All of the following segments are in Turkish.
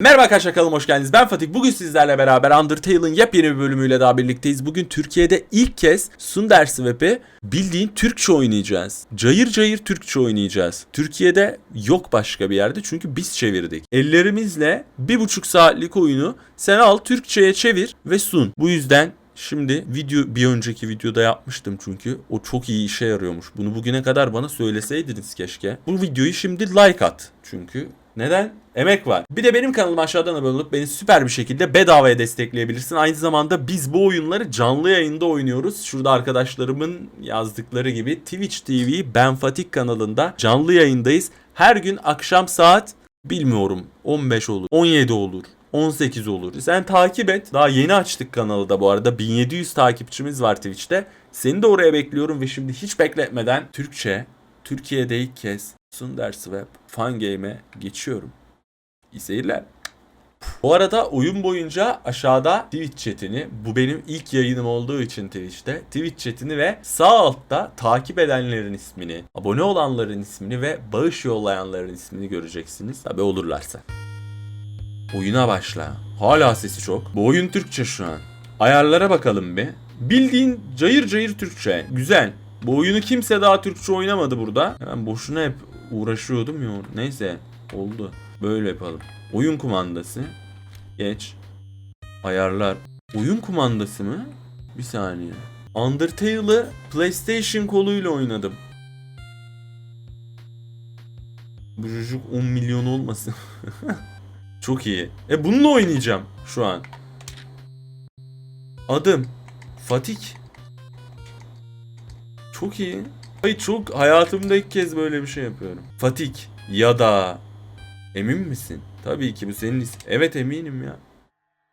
Merhaba arkadaşlar kanalıma hoş geldiniz. Ben Fatih. Bugün sizlerle beraber Undertale'ın yepyeni bir bölümüyle daha birlikteyiz. Bugün Türkiye'de ilk kez Sunder Swap'i bildiğin Türkçe oynayacağız. Cayır cayır Türkçe oynayacağız. Türkiye'de yok başka bir yerde çünkü biz çevirdik. Ellerimizle bir buçuk saatlik oyunu sen al Türkçe'ye çevir ve sun. Bu yüzden Şimdi video bir önceki videoda yapmıştım çünkü o çok iyi işe yarıyormuş. Bunu bugüne kadar bana söyleseydiniz keşke. Bu videoyu şimdi like at çünkü neden? Emek var. Bir de benim kanalıma aşağıdan abone olup beni süper bir şekilde bedavaya destekleyebilirsin. Aynı zamanda biz bu oyunları canlı yayında oynuyoruz. Şurada arkadaşlarımın yazdıkları gibi Twitch TV Ben Fatih kanalında canlı yayındayız. Her gün akşam saat bilmiyorum 15 olur 17 olur 18 olur. Sen takip et. Daha yeni açtık kanalı da bu arada. 1700 takipçimiz var Twitch'te. Seni de oraya bekliyorum ve şimdi hiç bekletmeden Türkçe, Türkiye'de ilk kez Sunder Swap Fun Game'e geçiyorum. İyi seyirler. Bu arada oyun boyunca aşağıda Twitch chatini, bu benim ilk yayınım olduğu için Twitch'te, Twitch chatini ve sağ altta takip edenlerin ismini, abone olanların ismini ve bağış yollayanların ismini göreceksiniz. Tabi olurlarsa. Oyuna başla. Hala sesi çok. Bu oyun Türkçe şu an. Ayarlara bakalım bir. Bildiğin cayır cayır Türkçe. Güzel. Bu oyunu kimse daha Türkçe oynamadı burada. Ben boşuna hep uğraşıyordum ya. Neyse oldu. Böyle yapalım. Oyun kumandası. Geç. Ayarlar. Oyun kumandası mı? Bir saniye. Undertale'ı PlayStation koluyla oynadım. Bu çocuk 10 milyon olmasın. Çok iyi. E bununla oynayacağım şu an. Adım Fatik. Çok iyi. Ay çok hayatımda ilk kez böyle bir şey yapıyorum. Fatik ya da emin misin? Tabii ki bu senin is- Evet eminim ya.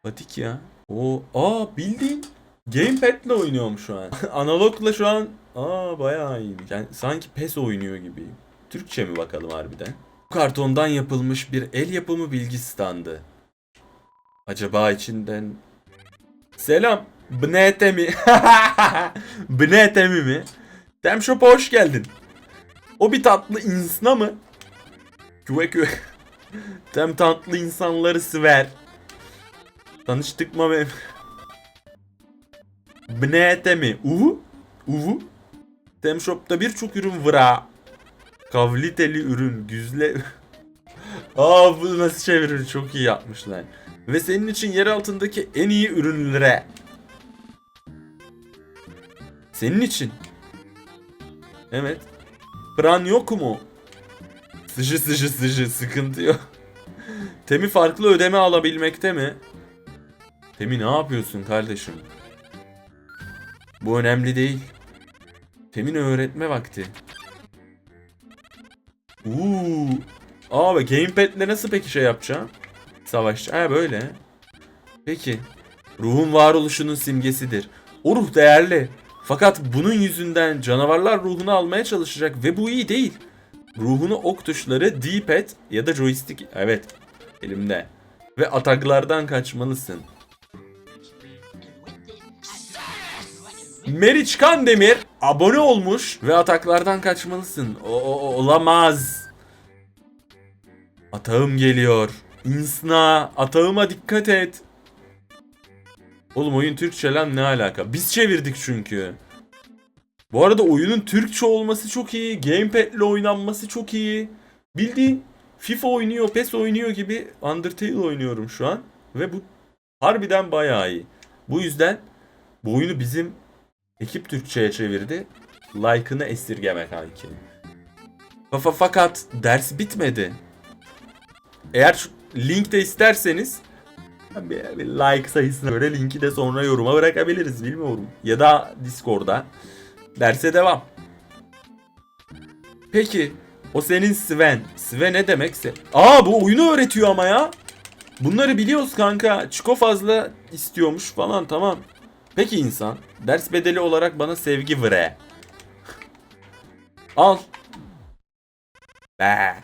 Fatik ya. O aa bildiğin gamepad'le oynuyorum şu an. Analogla şu an aa bayağı iyiymiş. Yani sanki PES oynuyor gibiyim. Türkçe mi bakalım harbiden? Bu kartondan yapılmış bir el yapımı bilgi standı. Acaba içinden... Selam. Bnete mi? Bnete mi mi? Demshop'a hoş geldin. O bir tatlı insana mı? Küve küve. Tem tatlı insanları sever. Tanıştık mı benim? Bnete mi? Uhu? Uhu? Demshop'ta birçok ürün vıra. Kavliteli ürün, güzle... Aa bu nasıl çevirir? Çok iyi yapmışlar. Ve senin için yer altındaki en iyi ürünlere. Senin için. Evet. Pran yok mu? Sıcı sıcı sıcı sıkıntı yok. Temi farklı ödeme alabilmekte mi? Temi ne yapıyorsun kardeşim? Bu önemli değil. Temin öğretme vakti. Uuu. Abi gamepad'le nasıl peki şey yapacağım? Savaşçı. Ha böyle. Peki. Ruhun varoluşunun simgesidir. O ruh değerli. Fakat bunun yüzünden canavarlar ruhunu almaya çalışacak ve bu iyi değil. Ruhunu ok tuşları D-pad ya da joystick evet elimde. Ve ataklardan kaçmalısın. Meriç Kandemir abone olmuş ve ataklardan kaçmalısın. O, olamaz. Atağım geliyor. İnsna, atağıma dikkat et. Oğlum oyun Türkçe lan ne alaka? Biz çevirdik çünkü. Bu arada oyunun Türkçe olması çok iyi. Gamepad'le oynanması çok iyi. Bildiğin FIFA oynuyor, PES oynuyor gibi Undertale oynuyorum şu an. Ve bu harbiden bayağı iyi. Bu yüzden bu oyunu bizim ekip Türkçe'ye çevirdi. Like'ını esirgeme kanki. Fa- Fakat ders bitmedi. Eğer link de isterseniz bir, like sayısına göre linki de sonra yoruma bırakabiliriz bilmiyorum. Ya da Discord'da. Derse devam. Peki o senin Sven. Sven ne demekse. Aa bu oyunu öğretiyor ama ya. Bunları biliyoruz kanka. Çiko fazla istiyormuş falan tamam. Peki insan. Ders bedeli olarak bana sevgi vre. Al. Be.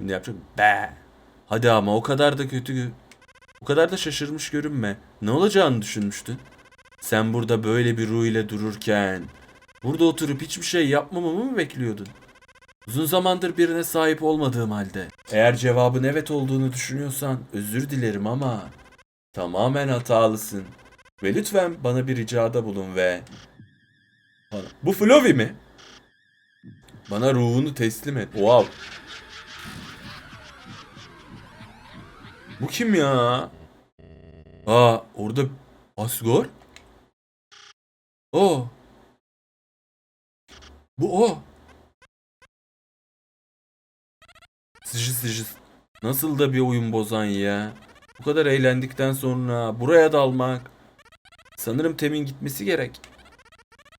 Şimdi yapacağım. Be. Hadi ama o kadar da kötü. O kadar da şaşırmış görünme. Ne olacağını düşünmüştün? Sen burada böyle bir ruh ile dururken burada oturup hiçbir şey yapmamamı mı bekliyordun? Uzun zamandır birine sahip olmadığım halde Eğer cevabın evet olduğunu düşünüyorsan özür dilerim ama tamamen hatalısın. Ve lütfen bana bir ricada bulun ve... Bu Flovi mi? Bana ruhunu teslim et. Wow. Bu kim ya? Aa orada Asgore? O. Bu o. Sıcı sıcı. Nasıl da bir oyun bozan ya. Bu kadar eğlendikten sonra buraya dalmak. Sanırım Tem'in gitmesi gerek.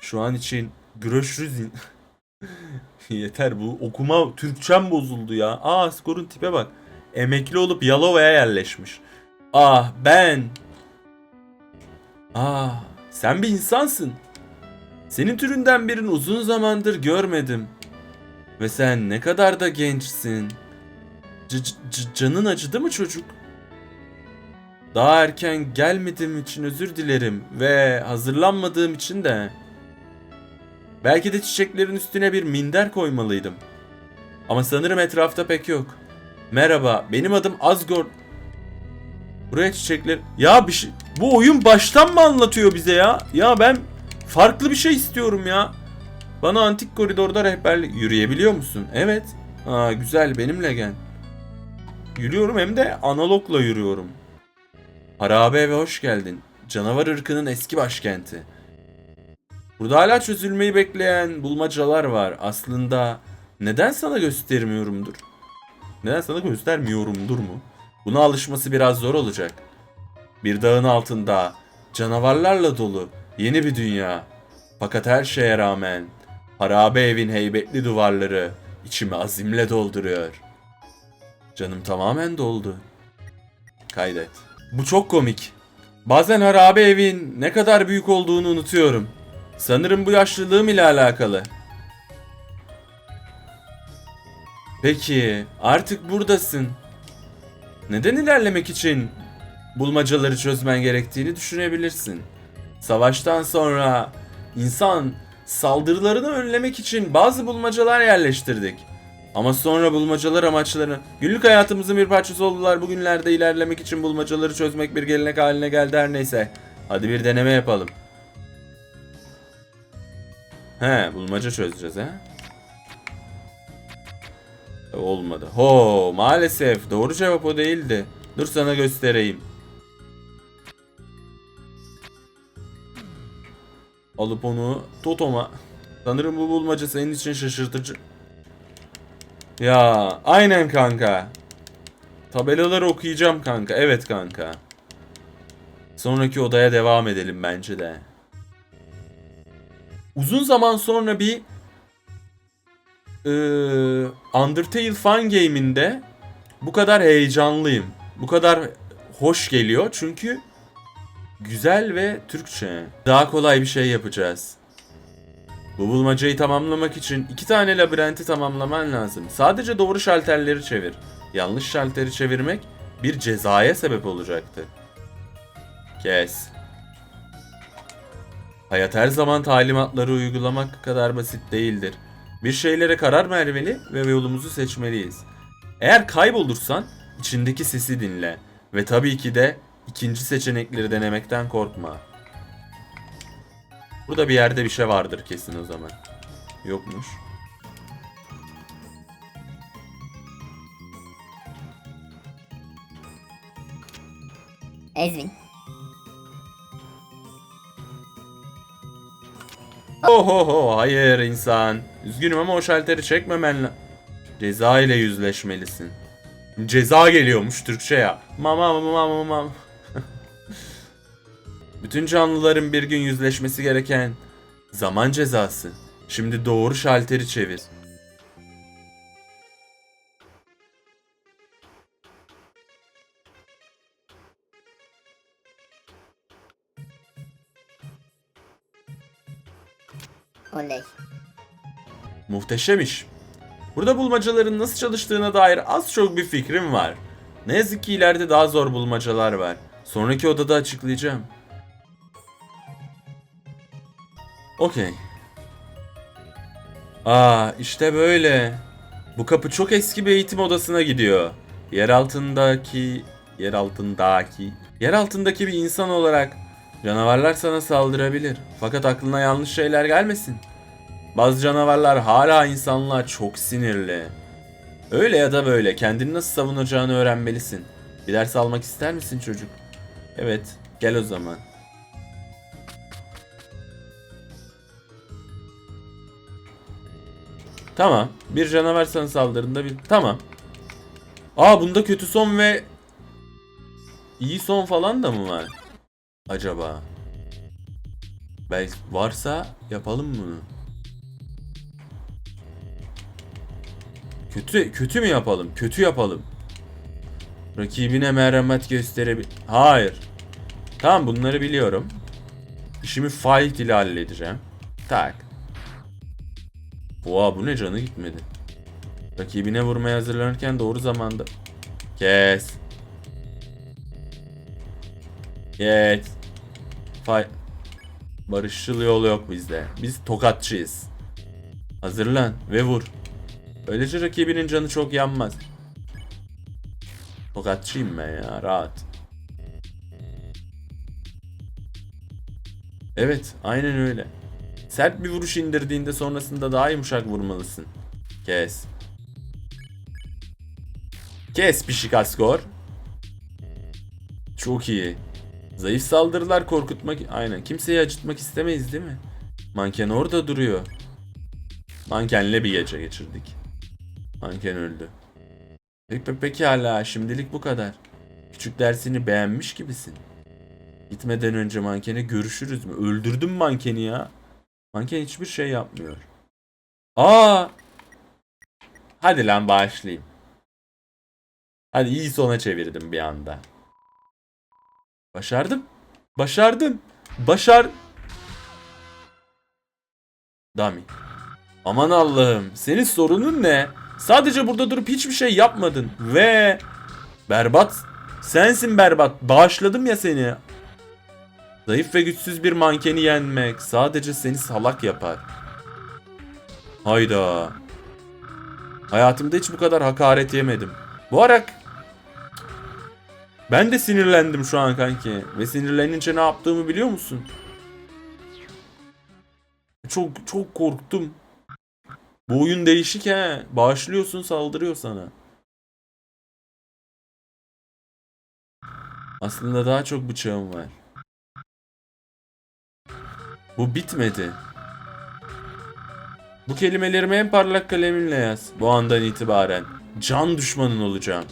Şu an için Gröşrüzin. Yeter bu okuma Türkçem bozuldu ya. Aa skorun tipe bak. Emekli olup Yalova'ya yerleşmiş. Ah ben. Ah sen bir insansın. Senin türünden birini uzun zamandır görmedim. Ve sen ne kadar da gençsin. C- canın acıdı mı çocuk? Daha erken gelmediğim için özür dilerim ve hazırlanmadığım için de. Belki de çiçeklerin üstüne bir minder koymalıydım. Ama sanırım etrafta pek yok. Merhaba, benim adım Asgore. Buraya çiçekler... Ya bir şey... Bu oyun baştan mı anlatıyor bize ya? Ya ben farklı bir şey istiyorum ya. Bana antik koridorda rehberlik... Yürüyebiliyor musun? Evet. Aa güzel benimle gel. Yürüyorum hem de analogla yürüyorum. Harabe eve hoş geldin. Canavar ırkının eski başkenti. Burada hala çözülmeyi bekleyen bulmacalar var. Aslında neden sana göstermiyorumdur? Neden sana göstermiyorumdur mu? Buna alışması biraz zor olacak. Bir dağın altında canavarlarla dolu yeni bir dünya. Fakat her şeye rağmen harabe evin heybetli duvarları içimi azimle dolduruyor. Canım tamamen doldu. Kaydet. Bu çok komik. Bazen harabe evin ne kadar büyük olduğunu unutuyorum. Sanırım bu yaşlılığım ile alakalı. Peki, artık buradasın. Neden ilerlemek için bulmacaları çözmen gerektiğini düşünebilirsin. Savaştan sonra insan saldırılarını önlemek için bazı bulmacalar yerleştirdik. Ama sonra bulmacalar amaçlarını günlük hayatımızın bir parçası oldular. Bugünlerde ilerlemek için bulmacaları çözmek bir gelenek haline geldi her neyse. Hadi bir deneme yapalım. He, bulmaca çözeceğiz ha. Olmadı. Ho, maalesef doğru cevap o değildi. Dur sana göstereyim. Alıp onu Totom'a. Sanırım bu bulmaca senin için şaşırtıcı. Ya aynen kanka. Tabelaları okuyacağım kanka. Evet kanka. Sonraki odaya devam edelim bence de. Uzun zaman sonra bir eee, Undertale Fun Game'inde bu kadar heyecanlıyım. Bu kadar hoş geliyor çünkü güzel ve Türkçe. Daha kolay bir şey yapacağız. Bu bulmacayı tamamlamak için iki tane labirenti tamamlaman lazım. Sadece doğru şalterleri çevir. Yanlış şalteri çevirmek bir cezaya sebep olacaktı. Kes. Hayat her zaman talimatları uygulamak kadar basit değildir. Bir şeylere karar vermeli ve yolumuzu seçmeliyiz. Eğer kaybolursan içindeki sesi dinle ve tabii ki de ikinci seçenekleri denemekten korkma. Burada bir yerde bir şey vardır kesin o zaman. Yokmuş. Ezvin. Ohoho hayır insan. Üzgünüm ama o şalteri çekmemen la- Ceza ile yüzleşmelisin. Ceza geliyormuş Türkçe ya. Mama mama mama mama. Bütün canlıların bir gün yüzleşmesi gereken zaman cezası. Şimdi doğru şalteri çevir. Oley. Muhteşem iş. Burada bulmacaların nasıl çalıştığına dair az çok bir fikrim var. Ne yazık ki ileride daha zor bulmacalar var. Sonraki odada açıklayacağım. Okey. Aa işte böyle. Bu kapı çok eski bir eğitim odasına gidiyor. Yer altındaki... Yer altındaki... Yer altındaki bir insan olarak canavarlar sana saldırabilir. Fakat aklına yanlış şeyler gelmesin. Bazı canavarlar hala insanlığa çok sinirli. Öyle ya da böyle kendini nasıl savunacağını öğrenmelisin. Bir ders almak ister misin çocuk? Evet, gel o zaman. Tamam. Bir canavar sana saldırında bir... Tamam. Aa bunda kötü son ve... iyi son falan da mı var? Acaba? Belki varsa yapalım bunu. Kötü kötü mü yapalım? Kötü yapalım. Rakibine merhamet gösterebil... Hayır. Tamam bunları biliyorum. İşimi fight ile halledeceğim. Tak. Oha bu ne canı gitmedi. Rakibine vurmaya hazırlanırken doğru zamanda. Kes. Kes. Fight. Barışçıl yol yok bizde. Biz tokatçıyız. Hazırlan ve vur. Böylece rakibinin canı çok yanmaz. Tokatçıyım ben ya rahat. Evet aynen öyle. Sert bir vuruş indirdiğinde sonrasında daha yumuşak vurmalısın. Kes. Kes Pişikaskor. Çok iyi. Zayıf saldırılar korkutmak... Aynen. Kimseyi acıtmak istemeyiz değil mi? Manken orada duruyor. Mankenle bir gece geçirdik. Manken öldü. Peki, peki hala şimdilik bu kadar. Küçük dersini beğenmiş gibisin. Gitmeden önce mankene görüşürüz mü? Öldürdüm mankeni ya. Manken hiçbir şey yapmıyor. Aa! Hadi lan başlayayım. Hadi iyi sona çevirdim bir anda. Başardım. Başardım. Başar... Dami. Aman Allah'ım. Senin sorunun ne? Sadece burada durup hiçbir şey yapmadın. Ve... Berbat. Sensin berbat. Bağışladım ya seni. Zayıf ve güçsüz bir mankeni yenmek sadece seni salak yapar. Hayda. Hayatımda hiç bu kadar hakaret yemedim. Bu ara ben de sinirlendim şu an kanki. Ve sinirlenince ne yaptığımı biliyor musun? Çok çok korktum. Bu oyun değişik he. Bağışlıyorsun saldırıyor sana. Aslında daha çok bıçağım var. Bu bitmedi. Bu kelimelerimi en parlak kaleminle yaz. Bu andan itibaren. Can düşmanın olacağım.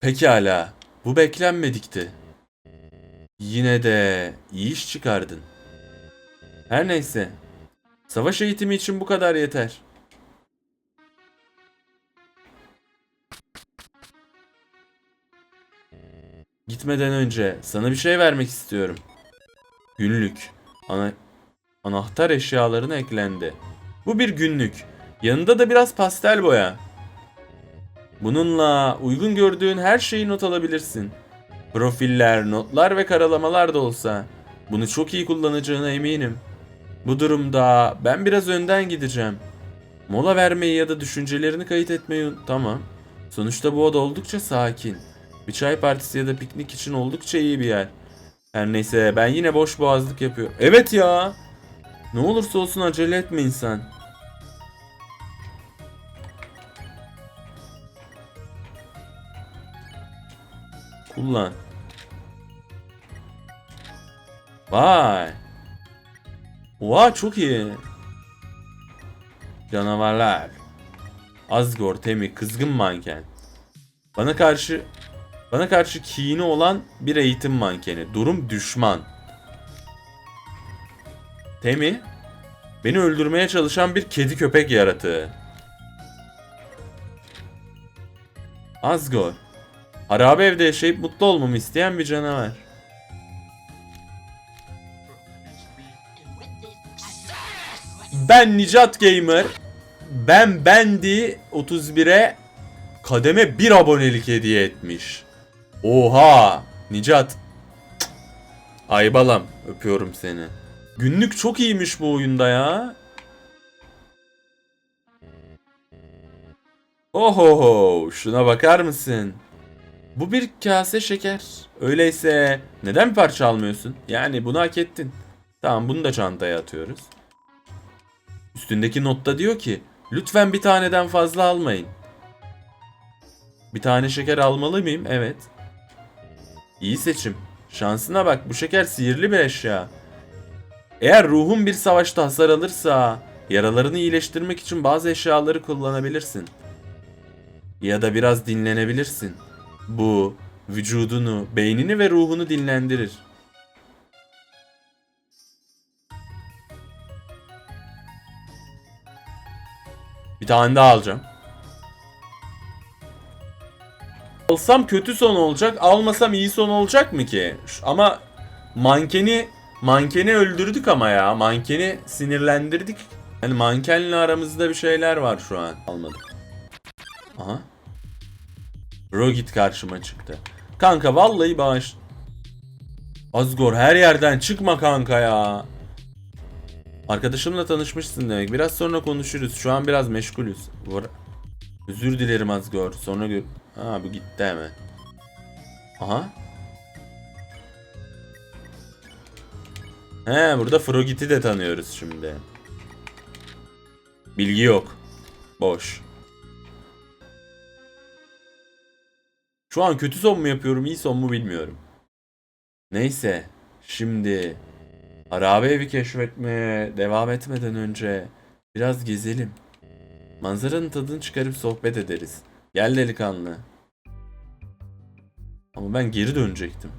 Pekala. Bu beklenmedikti. Yine de iyi iş çıkardın. Her neyse. Savaş eğitimi için bu kadar yeter. Gitmeden önce sana bir şey vermek istiyorum. Günlük. Ana anahtar eşyalarına eklendi. Bu bir günlük. Yanında da biraz pastel boya. Bununla uygun gördüğün her şeyi not alabilirsin. Profiller, notlar ve karalamalar da olsa. Bunu çok iyi kullanacağına eminim. Bu durumda ben biraz önden gideceğim. Mola vermeyi ya da düşüncelerini kayıt etmeyi Tamam. Sonuçta bu oda oldukça sakin. Bir çay partisi ya da piknik için oldukça iyi bir yer. Her neyse ben yine boş boğazlık yapıyorum. Evet ya. Ne olursa olsun acele etme insan. Kullan. Vay. Oha çok iyi. Canavarlar. Asgore, Temi, kızgın manken. Bana karşı bana karşı kini olan bir eğitim mankeni. Durum düşman. Temi beni öldürmeye çalışan bir kedi köpek yaratığı. Asgore harabe evde yaşayıp mutlu olmamı isteyen bir canavar. Ben Nicat Gamer. Ben Bendi 31'e kademe 1 abonelik hediye etmiş. Oha! Nicat. Aybalam. Öpüyorum seni. Günlük çok iyiymiş bu oyunda ya. Oho şuna bakar mısın? Bu bir kase şeker. Öyleyse neden bir parça almıyorsun? Yani bunu hak ettin. Tamam bunu da çantaya atıyoruz. Üstündeki notta diyor ki lütfen bir taneden fazla almayın. Bir tane şeker almalı mıyım? Evet. İyi seçim. Şansına bak bu şeker sihirli bir eşya. Eğer ruhun bir savaşta hasar alırsa yaralarını iyileştirmek için bazı eşyaları kullanabilirsin. Ya da biraz dinlenebilirsin. Bu vücudunu, beynini ve ruhunu dinlendirir. Bir tane daha alacağım. Alsam kötü son olacak, almasam iyi son olacak mı ki? Ama mankeni mankeni öldürdük ama ya. Mankeni sinirlendirdik. Hani mankenle aramızda bir şeyler var şu an. Almadım. Aha. Rogit karşıma çıktı. Kanka vallahi bağış. Azgor her yerden çıkma kanka ya. Arkadaşımla tanışmışsın demek. Biraz sonra konuşuruz. Şu an biraz meşgulüz. Özür dilerim Azgor. Sonra gör... Ha bu gitti hemen. Aha. He burada Frogit'i de tanıyoruz şimdi. Bilgi yok. Boş. Şu an kötü son mu yapıyorum, iyi son mu bilmiyorum. Neyse. Şimdi harabe evi keşfetmeye devam etmeden önce biraz gezelim. Manzaranın tadını çıkarıp sohbet ederiz. Gel delikanlı. Ama ben geri dönecektim.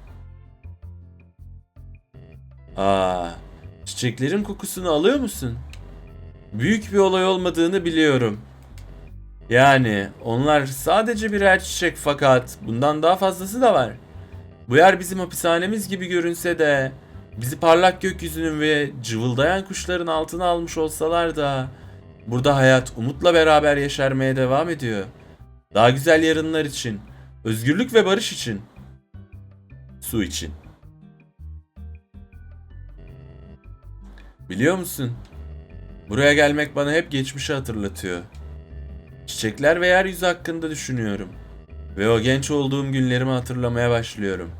Aa, çiçeklerin kokusunu alıyor musun? Büyük bir olay olmadığını biliyorum. Yani onlar sadece birer çiçek fakat bundan daha fazlası da var. Bu yer bizim hapishanemiz gibi görünse de bizi parlak gökyüzünün ve cıvıldayan kuşların altına almış olsalar da burada hayat umutla beraber yeşermeye devam ediyor. Daha güzel yarınlar için, özgürlük ve barış için, su için. Biliyor musun? Buraya gelmek bana hep geçmişi hatırlatıyor. Çiçekler ve yeryüzü hakkında düşünüyorum. Ve o genç olduğum günlerimi hatırlamaya başlıyorum.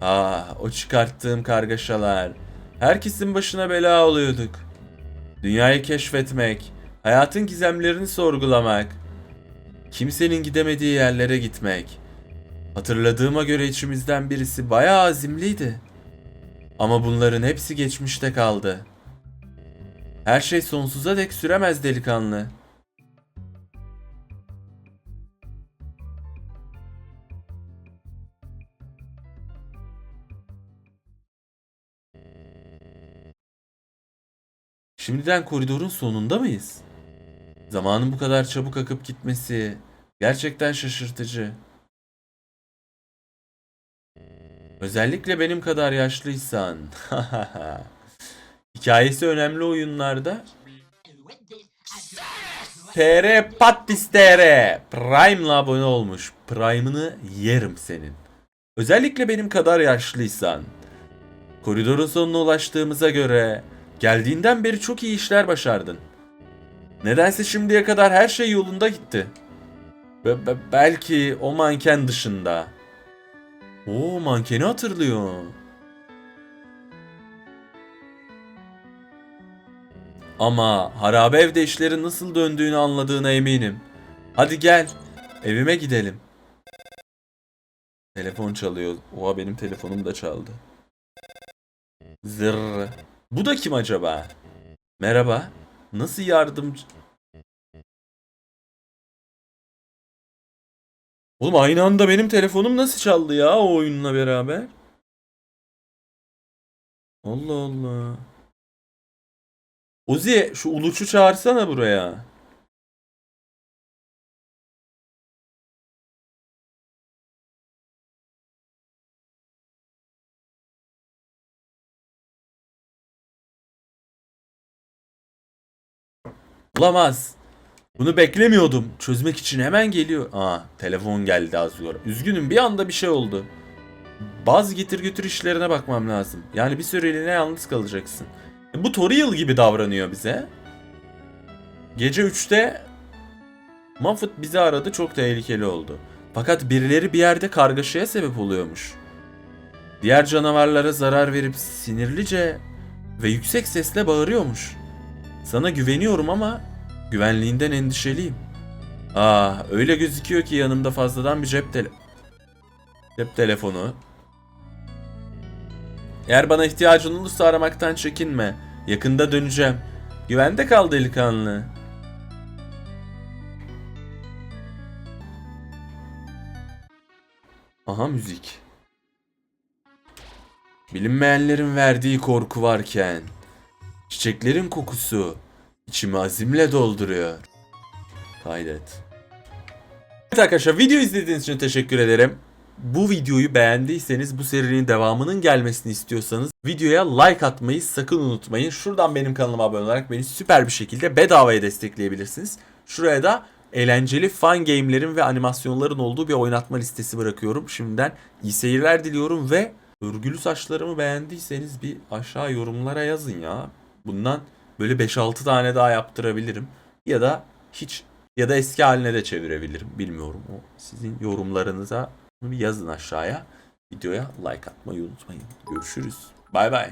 Ah, o çıkarttığım kargaşalar. Herkesin başına bela oluyorduk. Dünyayı keşfetmek, hayatın gizemlerini sorgulamak, kimsenin gidemediği yerlere gitmek. Hatırladığıma göre içimizden birisi bayağı azimliydi. Ama bunların hepsi geçmişte kaldı. Her şey sonsuza dek süremez delikanlı. Şimdiden koridorun sonunda mıyız? Zamanın bu kadar çabuk akıp gitmesi gerçekten şaşırtıcı. Özellikle benim kadar yaşlıysan. Hikayesi önemli oyunlarda. TR Pattis TR Prime'la abone olmuş. Prime'ını yerim senin. Özellikle benim kadar yaşlıysan. Koridorun sonuna ulaştığımıza göre geldiğinden beri çok iyi işler başardın. Nedense şimdiye kadar her şey yolunda gitti. Be- be- belki o manken dışında. Oo mankeni hatırlıyor. Ama harabe evde işlerin nasıl döndüğünü anladığına eminim. Hadi gel, evime gidelim. Telefon çalıyor. Oha benim telefonum da çaldı. Zırr. Bu da kim acaba? Merhaba. Nasıl yardımcı... Oğlum aynı anda benim telefonum nasıl çaldı ya o oyunla beraber? Allah Allah. Ozi şu Uluç'u çağırsana buraya. Olamaz. Bunu beklemiyordum. Çözmek için hemen geliyor. Aa, telefon geldi az sonra. Üzgünüm bir anda bir şey oldu. Bazı getir götür işlerine bakmam lazım. Yani bir süreliğine yalnız kalacaksın. E, Bu Toriel gibi davranıyor bize. Gece 3'te Muffet bizi aradı çok tehlikeli oldu. Fakat birileri bir yerde kargaşaya sebep oluyormuş. Diğer canavarlara zarar verip sinirlice ve yüksek sesle bağırıyormuş. Sana güveniyorum ama güvenliğinden endişeliyim. Ah öyle gözüküyor ki yanımda fazladan bir cep tele... Cep telefonu. Eğer bana ihtiyacın olursa aramaktan çekinme. Yakında döneceğim. Güvende kal delikanlı. Aha müzik. Bilinmeyenlerin verdiği korku varken çiçeklerin kokusu içimi azimle dolduruyor. Kaydet. Evet arkadaşlar video izlediğiniz için teşekkür ederim. Bu videoyu beğendiyseniz bu serinin devamının gelmesini istiyorsanız videoya like atmayı sakın unutmayın. Şuradan benim kanalıma abone olarak beni süper bir şekilde bedavaya destekleyebilirsiniz. Şuraya da eğlenceli fun game'lerin ve animasyonların olduğu bir oynatma listesi bırakıyorum. Şimdiden iyi seyirler diliyorum ve örgülü saçlarımı beğendiyseniz bir aşağı yorumlara yazın ya. Bundan böyle 5-6 tane daha yaptırabilirim. Ya da hiç ya da eski haline de çevirebilirim. Bilmiyorum. O sizin yorumlarınıza bir yazın aşağıya. Videoya like atmayı unutmayın. Görüşürüz. Bay bay.